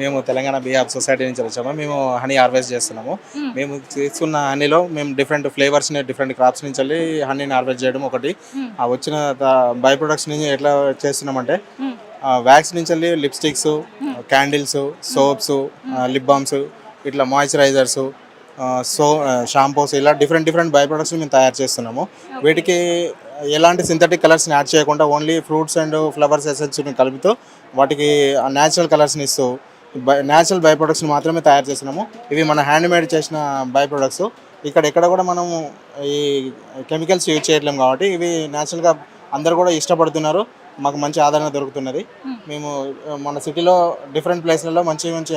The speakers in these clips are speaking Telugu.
మేము తెలంగాణ బీహార్ సొసైటీ నుంచి వచ్చాము. మేము హనీ హార్వెస్ట్ చేస్తున్నాము. మేము. తీసుకున్న హనీలో మేము డిఫరెంట్ ఫ్లేవర్స్ని డిఫరెంట్ క్రాప్స్ నుంచి వెళ్ళి హనీని హార్వెస్ట్ చేయడం ఒకటి. ఆ వచ్చిన బై ప్రొడక్ట్స్ నుంచి ఎట్లా చేస్తున్నామంటే వ్యాక్స్ నుంచి వెళ్ళి lipsticks candles soaps lip balms ఇట్లా మాయిశ్చరైజర్స్ సో షాంపూస్ ఇలా డిఫరెంట్ డిఫరెంట్ బై ప్రొడక్ట్స్ మేము తయారు చేస్తున్నాము. వీటికి ఎలాంటి సింథటిక్ కలర్స్ని యాడ్ చేయకుండా ఓన్లీ ఫ్రూట్స్ అండ్ ఫ్లవర్స్ ఎసెన్స్ని కలుపుతూ వాటికి న్యాచురల్ కలర్స్ని ఇస్తూ న్యాచురల్ బై ప్రొడక్ట్స్ని మాత్రమే తయారు చేస్తున్నాము. ఇవి మన హ్యాండ్ మేడ్ చేసిన బై ప్రొడక్ట్స్ ఇక్కడ ఎక్కడ కూడా మనము ఈ కెమికల్స్ యూజ్ చేయట్లేము కాబట్టి ఇవి న్యాచురల్గా అందరు కూడా ఇష్టపడుతున్నారు. మాకు మంచి ఆదరణ దొరుకుతున్నది. మేము మన సిటీలో డిఫరెంట్ ప్లేస్లలో మంచి మంచి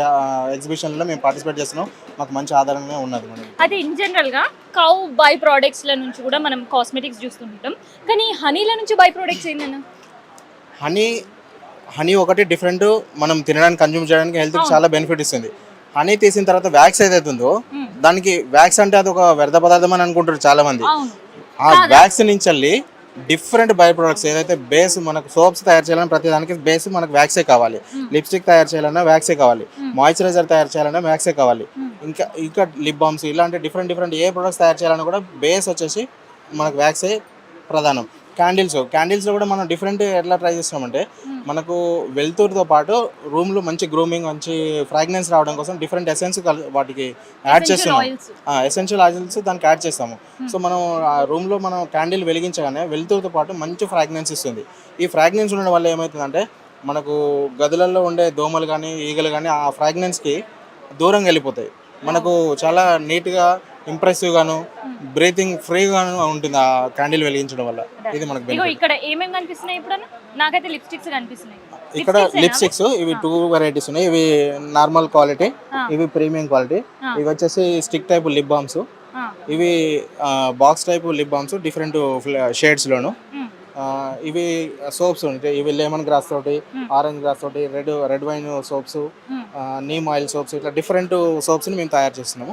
ఎగ్జిబిషన్లలో మేము పార్టిసిపేట్ చేస్తున్నాం. మాకు మంచి ఆదరణ ఉన్నది మనకి అది ఇన్ జనరల్గా కౌ బై ప్రోడక్ట్స్ల నుంచి కూడా మనం కాస్మెటిక్స్ చూస్తుంటాం. కానీ హనీల నుంచి బై ప్రోడక్ట్స్ ఏందన్న హనీ హనీ ఒకటి డిఫరెంట్ మనం తినడానికి కన్జ్యూమ్ చేయడానికి హెల్త్కి చాలా బెనిఫిట్ ఇస్తుంది. హనీ తీసిన తర్వాత వ్యాక్స్ ఏదైతే ఉందో దానికి వ్యాక్స్ అంటే అది ఒక వ్యర్థ పదార్థం అని అనుకుంటారు చాలా మంది ఆ వ్యాక్స్ నుంచి వెళ్ళి డిఫరెంట్ బై ప్రొడక్ట్స్ ఏదైతే బేస్ మనకు సోప్స్ తయారు చేయాలన్నా ప్రతి దానికి బేస్ మనకు వ్యాక్సే కావాలి. లిప్స్టిక్ తయారు చేయాలన్నా వ్యాక్సే కావాలి. మాయిశ్చరైజర్ తయారు చేయాలన్నా వ్యాక్సే కావాలి. ఇంకా ఇంకా లిప్ బామ్స్ ఇలాంటి డిఫరెంట్ డిఫరెంట్ ఏ ప్రొడక్ట్స్ తయారు చేయాలన్నా కూడా బేస్ వచ్చేసి మనకు వ్యాక్సే ప్రధానం. క్యాండిల్స్ క్యాండిల్స్లో కూడా మనం డిఫరెంట్ ఎట్లా ట్రై చేస్తున్నామంటే మనకు వెళ్తూరుతో పాటు రూమ్లో మంచి గ్రూమింగ్ మంచి ఫ్రాగ్రెన్స్ రావడం కోసం డిఫరెంట్ ఎసెన్స్ వాటికి యాడ్ చేస్తున్నాం. ఎసెన్షియల్ ఆయిల్స్ దానికి యాడ్ చేస్తాము. సో మనం ఆ రూమ్లో మనం క్యాండిల్ వెలిగించగానే వెలుతురుతో పాటు మంచి ఫ్రాగ్రెన్స్ ఇస్తుంది. ఈ ఫ్రాగ్రెన్స్ ఉండడం వల్ల ఏమవుతుందంటే మనకు గదులలో ఉండే దోమలు కానీ ఈగలు కానీ ఆ ఫ్రాగ్రెన్స్కి దూరంగా వెళ్ళిపోతాయి. మనకు చాలా నీట్గా ఇంప్రెసివ్ గాను బ్రీతింగ్ ఫ్రీగాను ఉంటుంది ఆ క్యాండిల్ వెలిగించడం వల్ల. ఇది మనకు ఇగో ఇక్కడ ఏమేమి కనిపిస్తున్నాయి ఇప్పుడు నాకైతే లిప్స్టిక్స్ కనిపిస్తున్నాయి. ఇక్కడ? లిప్స్టిక్స్ ఇవి టూ వెరైటీస్ ఉన్నాయి. ఇవి నార్మల్ క్వాలిటీ ఆ. ఇవి ప్రీమియం క్వాలిటీ ఆ. ఇవి వచ్చేసి స్టిక్ టైప్ లిప్ బామ్స్ ఆ, ఇవి box type lip balms different షేడ్స్లోను um, ఇవి సోప్స్ ఉంటాయి. ఇవి లెమన్ గ్రాస్ తోటి ఆరెంజ్ గ్రాస్ తోటి red red wine soaps um. Neem oil soaps ఇట్లా డిఫరెంట్ సోప్స్ని మేము తయారు చేస్తున్నాము.